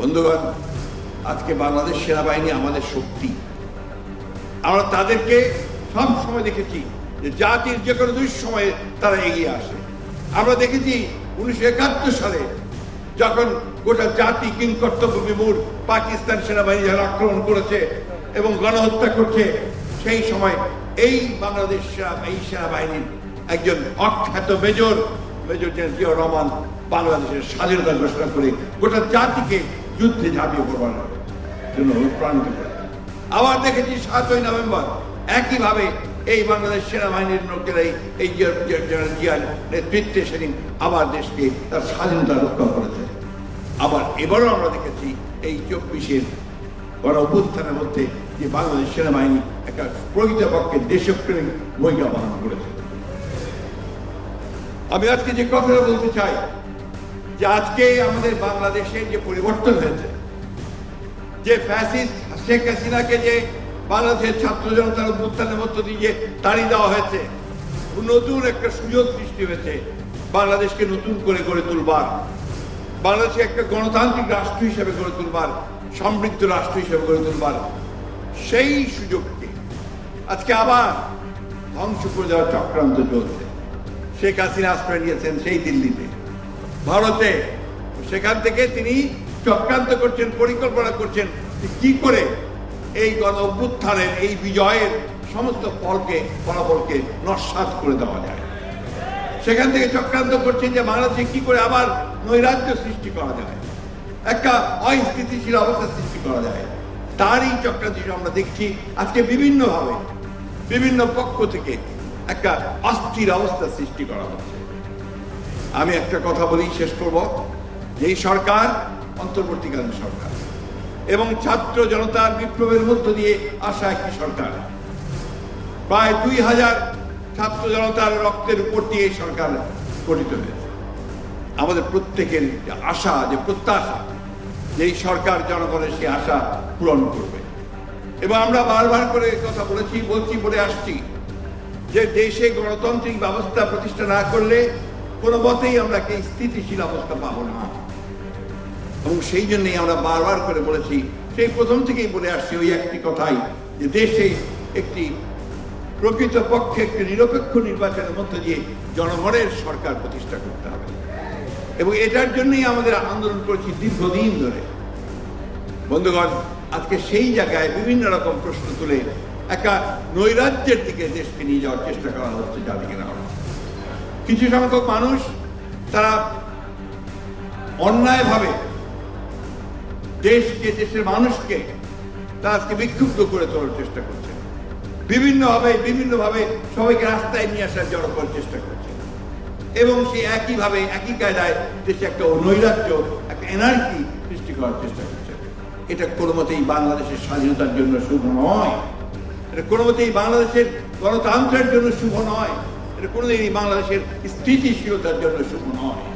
বন্ধুগণ, আজকে বাংলাদেশ সেনাবাহিনী আমাদের শক্তি। আমরা তাদেরকে সব সময় দেখেছি যে জাতির যে কোনো দুঃসময়ে তারা এগিয়ে আসে। আমরা দেখেছি উনিশশো একাত্তর সালে যখন গোটা জাতি কিংকর্তব্য বিমূর পাকিস্তান সেনাবাহিনী যারা আক্রমণ করেছে এবং গণহত্যা করছে, সেই সময় এই বাংলাদেশ এই সেনাবাহিনীর একজন অখ্যাত major major general Ziaur Rahman বাংলাদেশের স্বাধীনতা ঘোষণা করে গোটা জাতিকে যুদ্ধে ঝাঁপিয়ে পড়বার জন্য অনুপ্রাণিত করে। আবার দেখেছি সাতই নভেম্বর, একইভাবে এই বাংলাদেশ সেনাবাহিনীর লোকেরাই এই জিয়ার নেতৃত্বে সেদিন আবার দেশকে তার স্বাধীনতা রক্ষা করেছে। আবার এবারও আমরা দেখেছি এই চব্বিশের গণ অভ্যুত্থানের মধ্যে যে বাংলাদেশ সেনাবাহিনী একটা প্রকৃতপক্ষে দেশপ্রেমিক ভূমিকা পালন করেছে। আমি আজকে যে কথাটা বলতে চাই যে আজকে আমাদের বাংলাদেশে যে পরিবর্তন হয়েছে, যে ফ্যাসিস্ট শেখ হাসিনাকে যে বাংলাদেশের ছাত্র জনতার অভ্যুত্থানের মধ্য দিয়ে তাড়িয়ে দেওয়া হয়েছে নতুন একটা সুযোগ সৃষ্টি হয়েছে, বাংলাদেশকে নতুন করে গড়ে তুলবার। বাংলাদেশকে একটা গণতান্ত্রিক রাষ্ট্র হিসেবে গড়ে তুলবার, সমৃদ্ধ রাষ্ট্র হিসেবে গড়ে তুলবার সেই সুযোগকে আজকে আবার ধ্বংস করে দেওয়ার চক্রান্ত চলছে। শেখ হাসিনা আশ্রয় নিয়েছেন সেই দিল্লিতে। ভারতে। সেখান থেকে তিনি চক্রান্ত করছেন, পরিকল্পনা করছেন কি করে এই গণ অভ্যুত্থানের, এই বিজয়ের সমস্ত ফলকে, ফলাফলকে নস্বাত করে দেওয়া যায়। সেখান থেকে চক্রান্ত করছেন যে বাংলাদেশে কি করে আবার নৈরাজ্য সৃষ্টি করা যায়। একটা অস্থিতিশীল অবস্থা সৃষ্টি করা যায়। তারই চক্রান্ত আমরা দেখছি আজকে বিভিন্নভাবে, বিভিন্ন পক্ষ থেকে একটা অস্থির অবস্থা সৃষ্টি করা হচ্ছে। আমি একটা কথা বলেই শেষ করব। যে সরকার, অন্তর্বর্তীকালীন সরকার এবং ছাত্র জনতার বিপ্লবের মধ্য দিয়ে আসা একটি সরকার। প্রায় দুই হাজার ছাত্র জনতার রক্তের উপর দিয়ে সরকার গঠিত হয়েছে। আমাদের প্রত্যেকের আশা, যে প্রত্যাশা, যে এই সরকার জনগণের সেই আশা পূরণ করবে। এবং আমরা বারবার করে কথা বলেছি, বলছি, বলে আসছি যে দেশে গণতান্ত্রিক ব্যবস্থা প্রতিষ্ঠা না করলে কোনো মতেই আমরা একটি স্থিতিশীল অবস্থা পাবো না। এবং সেই জন্যই আমরা বারবার করে বলেছি, সেই প্রথম থেকেই বলে আসছি ওই একটি কথাই, যে দেশে একটি প্রকৃত পক্ষে একটি নিরপেক্ষ নির্বাচনের মধ্য দিয়ে জনগণের সরকার প্রতিষ্ঠা করতে হবে। এবং এটার জন্যই আমাদের আন্দোলন করেছি দীর্ঘদিন ধরে। বন্ধুগণ, আজকে সেই জায়গায় বিভিন্ন রকম প্রশ্ন তুলে একটা নৈরাজ্যের দিকে দেশকে নিয়ে যাওয়ার চেষ্টা করা হচ্ছে জাতিকে নেওয়া। কিছু সংখ্যক মানুষ তারা অন্যায়ভাবে দেশকে, দেশের মানুষকে তারা আজকে বিক্ষুব্ধ করে তোলার চেষ্টা করছে। বিভিন্নভাবে বিভিন্নভাবে সবাইকে রাস্তায় নিয়ে আসার জড়ো করার চেষ্টা করছে। এবং সে একইভাবে, একই কায়দায় দেশে একটা নৈরাজ্য, একটা এনার্জি সৃষ্টি করার চেষ্টা করছে। এটা কোনো মতেই বাংলাদেশের স্বাধীনতার জন্য শুভ নয়। এটা কোনো মতেই বাংলাদেশের গণতন্ত্রের জন্য শুভ নয়। এটা কোনোদিনই বাংলাদেশের স্থিতিশীলতার জন্য শুভ নয়।